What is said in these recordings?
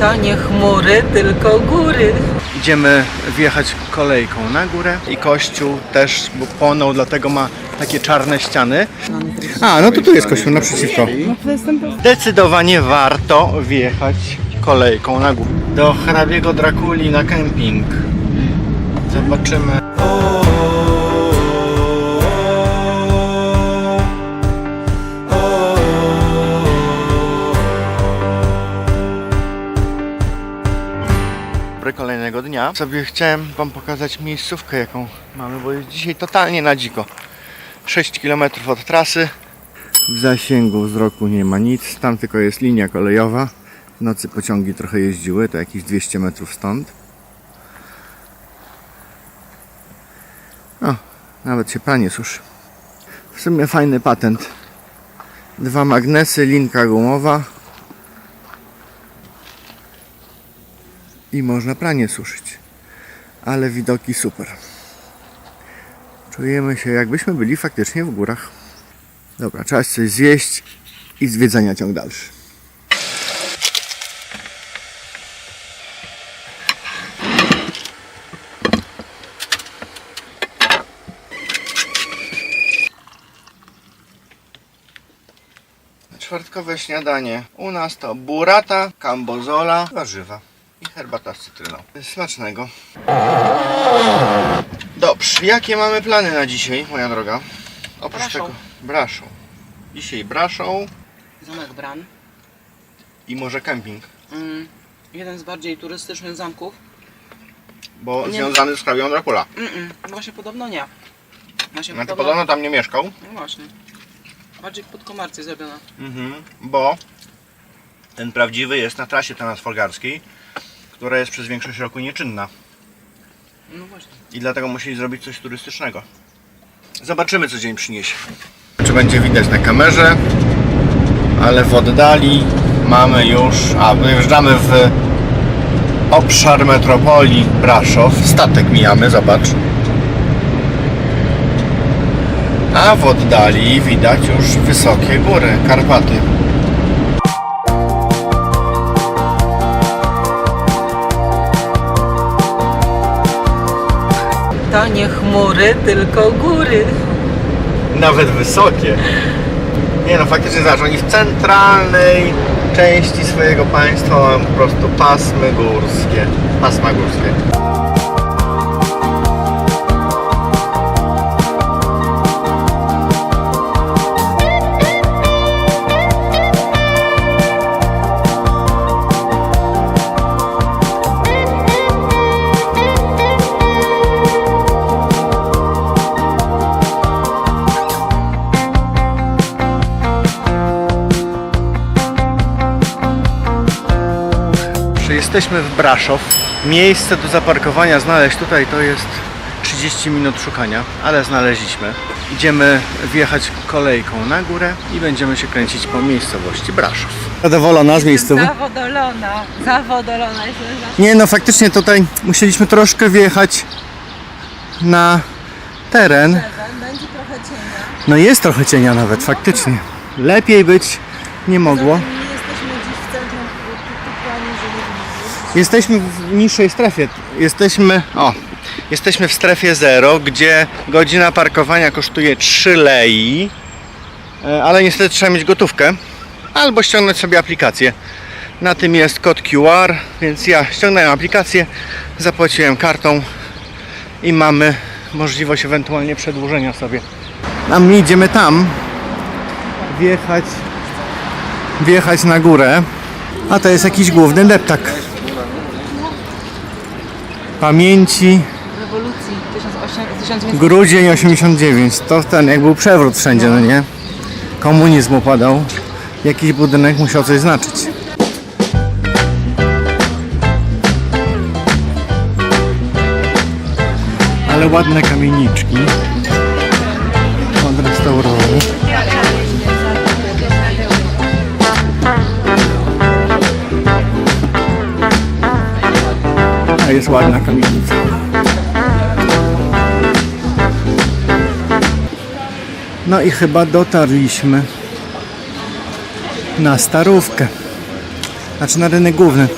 To nie chmury, tylko góry. Idziemy wjechać kolejką na górę i kościół też płonął, dlatego ma takie czarne ściany. A, no to tu jest kościół naprzeciwko. Zdecydowanie warto wjechać kolejką na górę. Do hrabiego Drakuli na kemping. Zobaczymy. Dnia. Sobie chciałem Wam pokazać miejscówkę, jaką mamy, bo jest dzisiaj totalnie na dziko. 6 km od trasy. W zasięgu wzroku nie ma nic, tam tylko jest linia kolejowa. W nocy pociągi trochę jeździły, to jakieś 200 metrów stąd. O, nawet się pranie suszy. W sumie fajny patent. Dwa magnesy, linka gumowa. I można pranie suszyć. Ale widoki super. Czujemy się jakbyśmy byli faktycznie w górach. Dobra, trzeba coś zjeść i zwiedzania ciąg dalszy. Czwartkowe śniadanie. U nas to burata, kambozola, warzywa herbata z cytryną. Smacznego. Dobrze, jakie mamy plany na dzisiaj, moja droga? Oprócz Braszą. tego, braszą. Dzisiaj braszą Zamek Bran. i może kemping, Mm, jeden z bardziej turystycznych zamków. bo Nie. związany z hrabią Dracula. Mm-mm, właśnie podobno nie. Właśnie Znaczy podobno tam nie mieszkał, No właśnie. Bardziej pod komercję zrobione. mhm. bo ten prawdziwy jest na trasie transfolgarskiej, która jest przez większość roku nieczynna. No właśnie. I dlatego musieli zrobić coś turystycznego. Zobaczymy, co dzień przyniesie. Czy będzie widać na kamerze, ale w oddali mamy już, a wyjeżdżamy w obszar metropolii Braszow. Statek mijamy, zobacz. A w oddali widać już wysokie góry, Karpaty. Nie chmury, tylko góry. Nawet wysokie. Nie no, faktycznie zobacz, oni w centralnej części swojego państwa mają po prostu pasmy górskie. Pasma górskie. Jesteśmy w Braszow? Miejsce do zaparkowania znaleźć tutaj to jest 30 minut szukania, ale znaleźliśmy. Idziemy wjechać kolejką na górę i będziemy się kręcić po miejscowości Braszow. Zadowolona z miejscowości? Zawodolona, zawodolona jestem za... Nie no, faktycznie tutaj musieliśmy troszkę wjechać na teren. Będzie trochę cienia. No jest trochę cienia nawet, faktycznie. Lepiej być nie mogło. Nie jesteśmy dziś w centrum planu, że Jesteśmy w niższej strefie. Jesteśmy, o, jesteśmy w strefie zero, gdzie godzina parkowania kosztuje 3 lei, e, ale niestety trzeba mieć gotówkę albo ściągnąć sobie aplikację. Na tym jest kod QR, więc ja ściągnąłem aplikację, zapłaciłem kartą i mamy możliwość ewentualnie przedłużenia sobie. A my idziemy tam wjechać, wjechać na górę, a to jest jakiś główny deptak pamięci. Rewolucji 1800 grudzień 89 to ten jak był przewrót wszędzie no nie? Komunizm upadał. Jakiś budynek musiał coś znaczyć. Ale ładne kamieniczki jest ładna kamienica. No i chyba dotarliśmy na starówkę. Znaczy na rynek główny.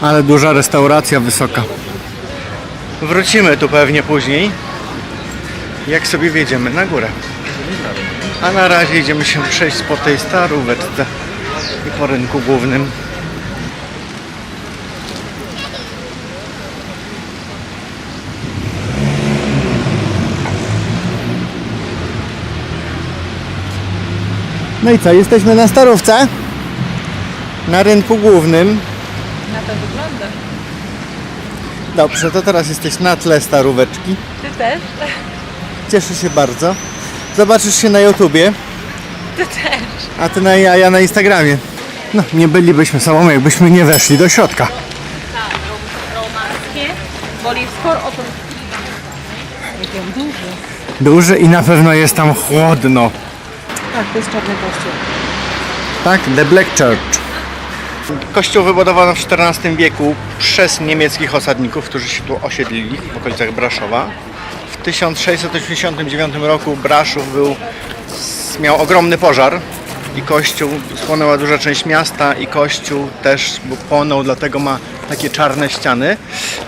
Ale duża restauracja wysoka. Wrócimy tu pewnie później. Jak sobie wjedziemy na górę. A na razie idziemy się przejść po tej staróweczce i po rynku głównym. No i co, jesteśmy na starówce? Na rynku głównym. Na to wygląda. Dobrze, to teraz jesteś na tle staróweczki. Ty też? Cieszę się bardzo. Zobaczysz się na YouTubie, Ty też. a ty na, a ja na Instagramie. No, nie bylibyśmy sobą, jakbyśmy nie weszli do środka. Tak, romanskie. Skor o to. Jakie duży. Duży i na pewno jest tam chłodno. Tak, to jest czarny kościół. Tak, The Black Church. Kościół wybudowano w XIV wieku przez niemieckich osadników, którzy się tu osiedlili w okolicach Braszowa. W 1689 roku Braszów był, miał ogromny pożar i kościół, spłonęła duża część miasta i kościół też płonął, dlatego ma takie czarne ściany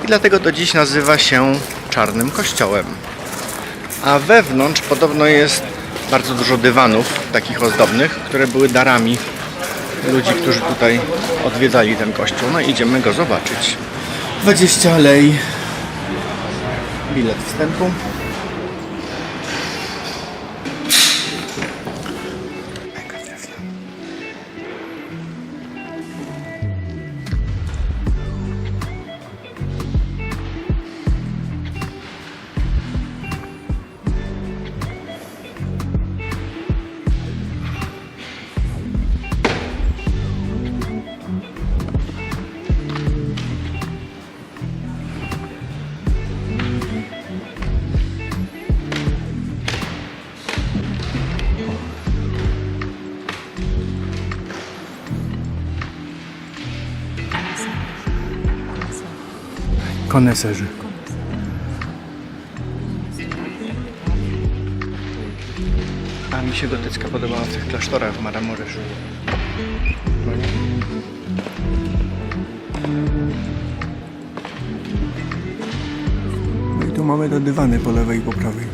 i dlatego do dziś nazywa się Czarnym Kościołem. A wewnątrz podobno jest bardzo dużo dywanów takich ozdobnych, które były darami ludzi, którzy tutaj odwiedzali ten kościół. No idziemy go zobaczyć. 20 lei. Bilet wstępu. Koneserzy. A mi się gotycka podobała w tych klasztorach w Maramoreszu. No i tu mamy te dywany po lewej i po prawej.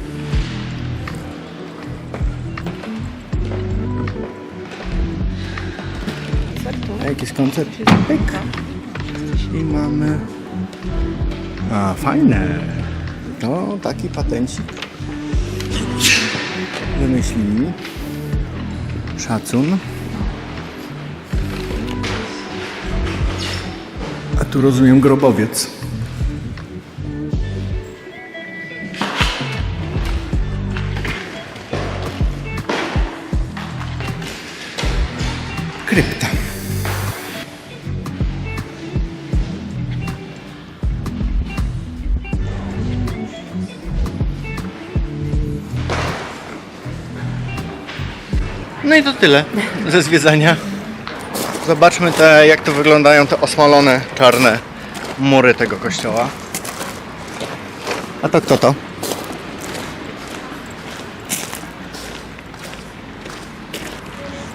A jaki jest koncert? Pyk. I mamy... A, fajne. No, taki patencik. Wymyślili. Szacun. A tu rozumiem grobowiec. Krypta. No i to tyle ze zwiedzania. Zobaczmy te, jak to wyglądają te osmalone, czarne mury tego kościoła. A to kto to?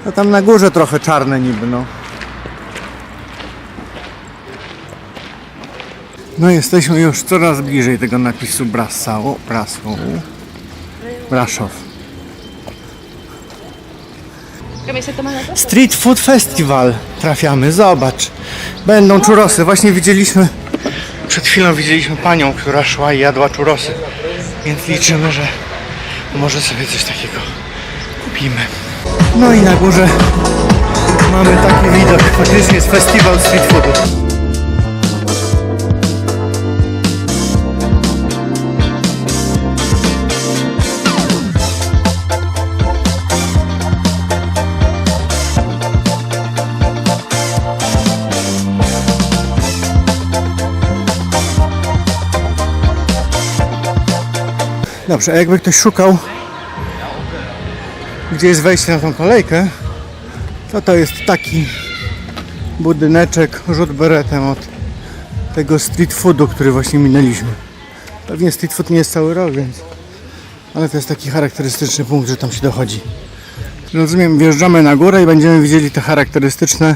No tam na górze trochę czarne niby, no. No jesteśmy już coraz bliżej tego napisu Brassau, Brassau, Braszow. Street Food Festival trafiamy, zobacz. Będą czurosy. Właśnie widzieliśmy, przed chwilą widzieliśmy panią, która szła i jadła czurosy. Więc liczymy, że może sobie coś takiego kupimy. No i na górze mamy taki widok. Faktycznie jest festiwal street foodu. Dobrze, a jakby ktoś szukał, gdzie jest wejście na tą kolejkę, to to jest taki budyneczek, rzut beretem od tego street foodu, który właśnie minęliśmy. Pewnie street food nie jest cały rok, więc... Ale to jest taki charakterystyczny punkt, że tam się dochodzi. Rozumiem, wjeżdżamy na górę i będziemy widzieli te charakterystyczne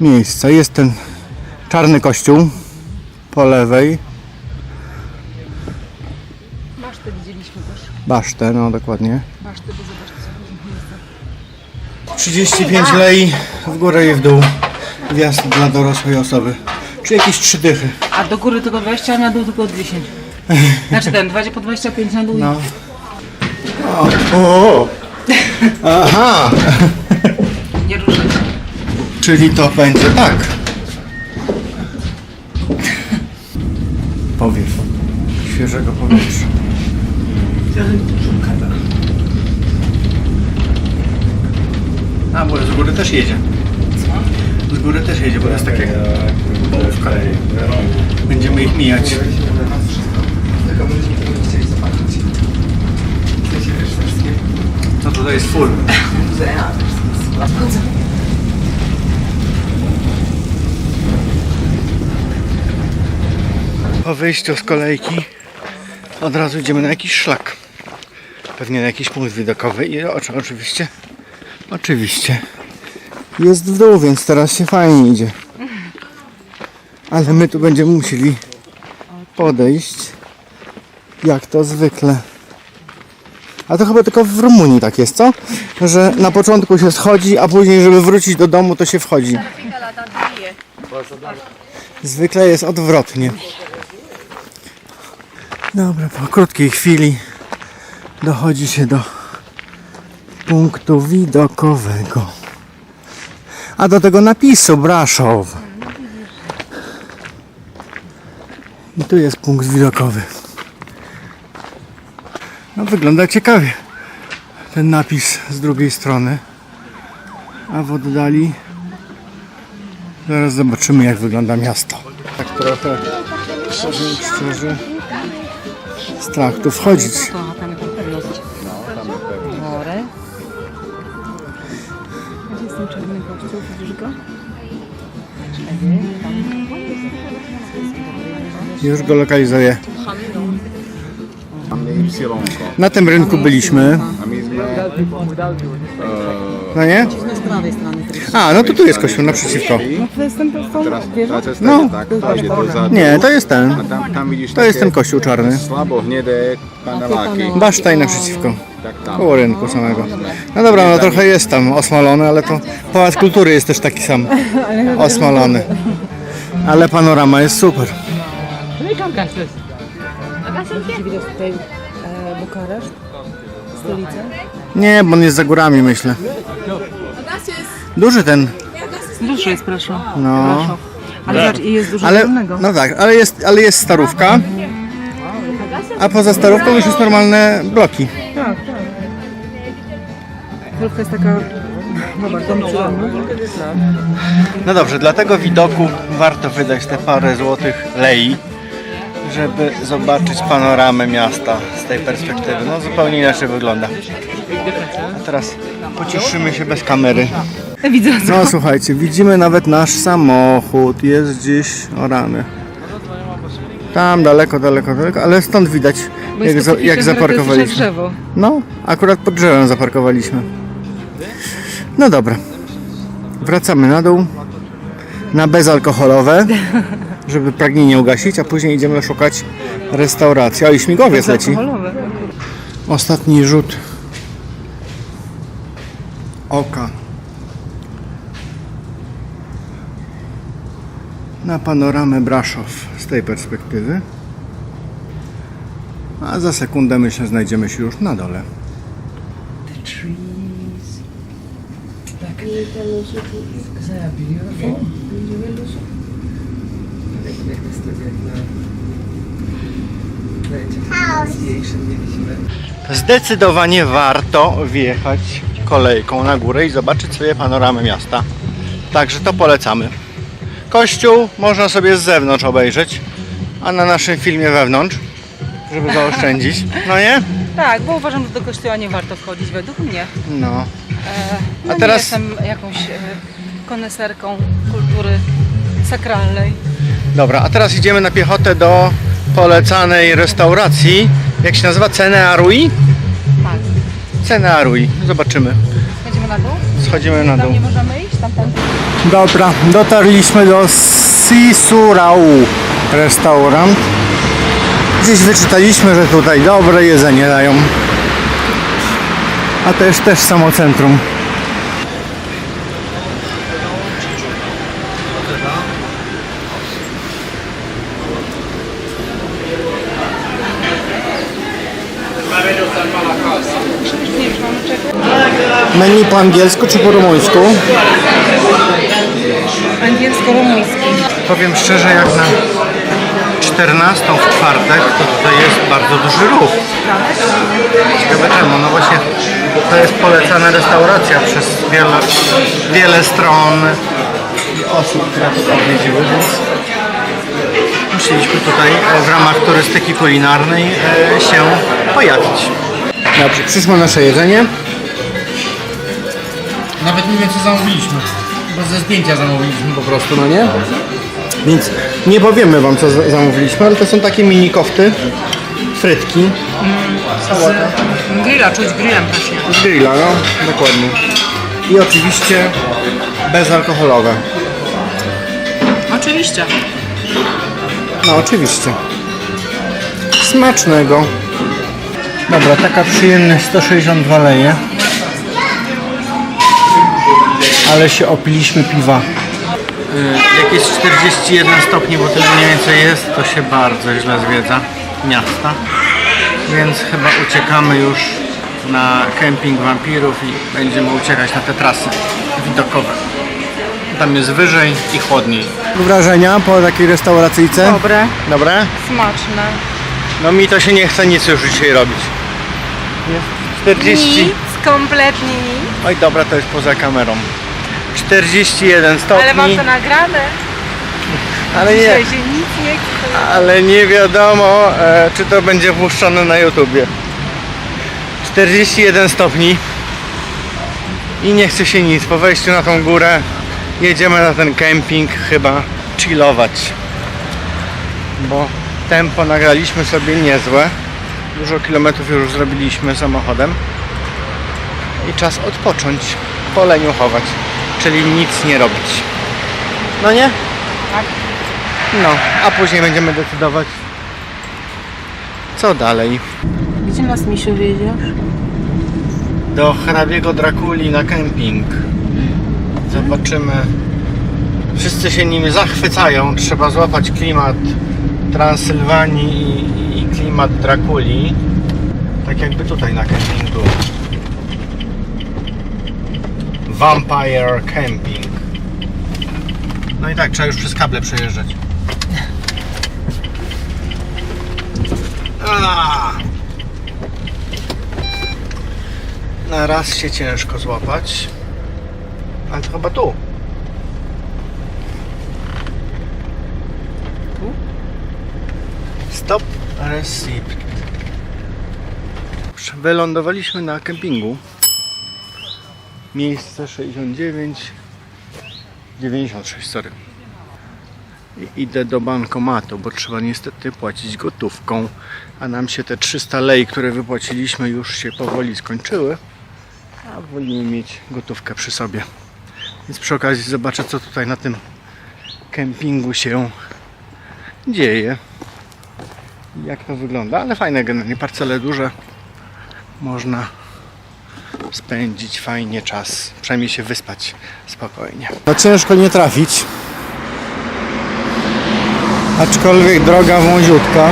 miejsca. Jest ten Czarny kościół po lewej. Basztę, no dokładnie. Masztę, bo zobaczcie. 35 lei w górę i w dół. Wjazd dla dorosłej osoby. Czy jakieś trzy dychy. A do góry tylko 20, a na dół tylko 10. Znaczy ten, 20 po 25 na dół. No. O, o. Aha, Nie ruszać. czyli to będzie tak. Powiew świeżego powietrza. A, bo z góry też jedzie. Z góry też jedzie, bo jest takie połówka. Będziemy ich mijać. To tutaj jest full. Po wyjściu z kolejki od razu idziemy na jakiś szlak. Pewnie na jakiś punkt widokowy i oczy, oczywiście, oczywiście jest w dół, więc teraz się fajnie idzie. Ale my tu będziemy musieli podejść jak to zwykle. A to chyba tylko w Rumunii tak jest, co? Że na początku się schodzi, a później, żeby wrócić do domu, to się wchodzi. Zwykle jest odwrotnie. Dobra, po krótkiej chwili dochodzi się do punktu widokowego. A do tego napisu Braszow. I tu jest punkt widokowy. No wygląda ciekawie. Ten napis z drugiej strony. A w oddali zaraz zobaczymy jak wygląda miasto. Tak trochę powiem szczerze strach tu wchodzić. Już go lokalizuję. Na tym rynku byliśmy. No nie? A, no to tu jest kościół naprzeciwko. Teraz, No. tak. Nie, to jest ten. To jest ten kościół czarny. slabo hnedé paneláky. Baszta i naprzeciwko. Koło rynku samego. No dobra, no trochę jest tam osmalony, ale to Pałac Kultury jest też taki sam osmalony. Ale panorama jest super. Gdzie widać tutaj e, Bukareszt? Stolicę? Nie, bo on jest za górami myślę. Duży ten, Duży jest, proszę. no. Ale zobacz, i jest dużo Ale, no tak, ale jest, ale jest starówka. A poza starówką już jest normalne bloki. Krówka jest taka... Zobacz, dom przyjemny. No dobrze, dla tego widoku warto wydać te parę złotych lei, żeby zobaczyć panoramę miasta z tej perspektywy. No zupełnie inaczej wygląda. A teraz pocieszymy się bez kamery. Widzę, No słuchajcie, widzimy nawet nasz samochód, jest gdzieś orany. Tam daleko, daleko, daleko, ale stąd widać jak, za, jak zaparkowaliśmy. No, akurat pod drzewem zaparkowaliśmy. No dobra. Wracamy na dół. Na bezalkoholowe, żeby pragnienie ugasić, a później idziemy szukać restauracji. O, i śmigłowiec leci. Alkoholowe. Ostatni rzut oka na panoramę Braszow z tej perspektywy. A za sekundę myślę znajdziemy się już na dole. Zdecydowanie warto wjechać kolejką na górę i zobaczyć sobie panoramę miasta. Także to polecamy. Kościół można sobie z zewnątrz obejrzeć, a na naszym filmie wewnątrz, żeby zaoszczędzić. No nie? Tak, bo uważam, że do kościoła nie warto wchodzić, według mnie. No. No A nie teraz- jestem jakąś e, koneserką kultury sakralnej. Dobra, a teraz idziemy na piechotę do polecanej restauracji. Jak się nazywa? Cene Arui? Tak. Cene Arui. Zobaczymy. Chodzimy na dół? Schodzimy na Tam dół. nie możemy iść? Tam, tam. Dobra, dotarliśmy do Sisurau restaurant. Gdzieś wyczytaliśmy, że tutaj dobre jedzenie dają. A to jest też samo centrum. Menu po angielsku czy po rumuńsku? Angielsko-rumuński. Powiem szczerze, jak na 14 w czwartek, to tutaj jest bardzo duży ruch. Ciekawe czemu? No właśnie to jest polecana restauracja przez wiele, wiele stron i osób, które tu odwiedziły, więc musieliśmy tutaj w ramach turystyki kulinarnej e, się pojawić. Dobrze, przyszło nasze jedzenie. Nawet nie wiem co zamówiliśmy, bo ze zdjęcia zamówiliśmy po prostu, no nie? Więc nie powiemy wam co za- zamówiliśmy, ale to są takie mini kofty, frytki, Grilla, czuć grillem właśnie. z grilla, no, dokładnie. I oczywiście bezalkoholowe. Oczywiście. No oczywiście. Smacznego. Dobra, taka przyjemność 162 leje. Ale się opiliśmy piwa. Y, Jak jest 41 stopni, bo tyle mniej więcej jest, to się bardzo źle zwiedza miasta. Więc chyba uciekamy już na kemping wampirów i będziemy uciekać na te trasy widokowe. Tam jest wyżej i chłodniej. Wrażenia po takiej restauracyjce? Dobre, Dobre? smaczne. No mi to się nie chce nic już dzisiaj robić. Jest 40. Nic, kompletnie nic. Oj dobra, to jest poza kamerą. 41 stopni. Ale mam to nagrane. ale nie, się nic nie chce. ale nie wiadomo, e, czy to będzie wpuszczone na YouTubie. 41 stopni i nie chce się nic. Po wejściu na tą górę jedziemy na ten kemping chyba chillować. Bo tempo nagraliśmy sobie niezłe. Dużo kilometrów już zrobiliśmy samochodem. I czas odpocząć, poleniuchować, czyli nic nie robić. No nie? Tak. No, a później będziemy decydować, co dalej. Gdzie nas Misiu wiedziesz? Do hrabiego Drakuli na kemping. Zobaczymy. Wszyscy się nim zachwycają. Trzeba złapać klimat Transylwanii i, i klimat Drakuli. Tak jakby tutaj na kempingu. Vampire Camping. No i tak, trzeba już przez kable przejeżdżać. Na raz się ciężko złapać. Ale to chyba tu. Tu? Stop receipt. Wylądowaliśmy na kempingu. Miejsce 69 96, sorry. I idę do bankomatu, bo trzeba niestety płacić gotówką, a nam się te 300 lei, które wypłaciliśmy, już się powoli skończyły, a wolimy mieć gotówkę przy sobie. Więc przy okazji zobaczę, co tutaj na tym kempingu się dzieje. Jak to wygląda, ale fajne generalnie, parcele duże. Można spędzić fajnie czas, przynajmniej się wyspać spokojnie. No ciężko nie trafić. Aczkolwiek droga wąziutka.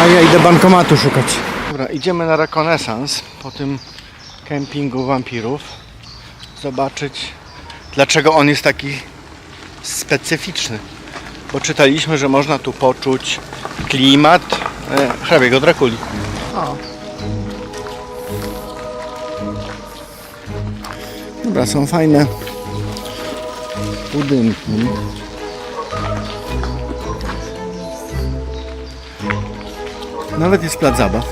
A ja idę bankomatu szukać. Dobra, idziemy na rekonesans po tym kempingu wampirów. Zobaczyć dlaczego on jest taki specyficzny. Bo czytaliśmy, że można tu poczuć klimat e, hrabiego Drakuli. O. Dobra, są fajne budynki. Nawet jest plac zabaw.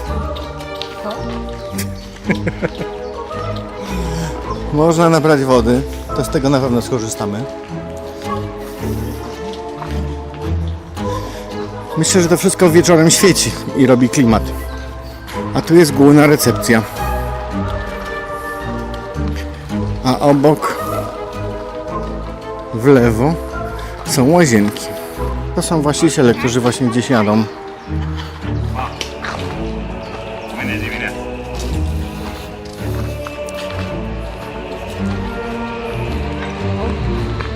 Można nabrać wody, to z tego na pewno skorzystamy. Myślę, że to wszystko wieczorem świeci i robi klimat. A tu jest główna recepcja. A obok w lewo są łazienki. To są właściciele, którzy właśnie gdzieś jadą.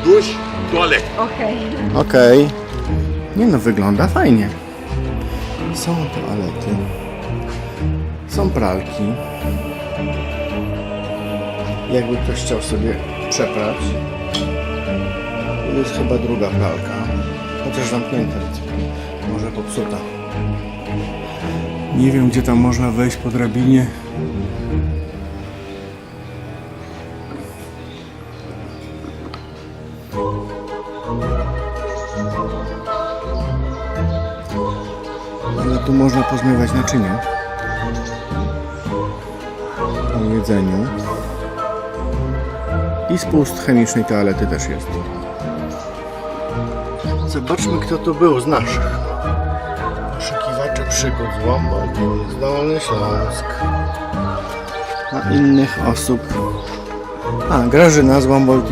Dusz, toalet. Okej. Okej. Nie no, wygląda fajnie. Są toalety. Są pralki. Jakby ktoś chciał sobie przeprać. Tu jest chyba druga pralka. Chociaż zamknięta. Może popsuta. Nie wiem, gdzie tam można wejść po drabinie. Ale tu można pozmywać naczynia. O jedzeniu. I spust chemicznej toalety też jest. Zobaczmy, kto tu był z naszych. Poszukiwacze przygód z Łomboty, z Dolny Śląsk. A innych osób. A, Grażyna z Womble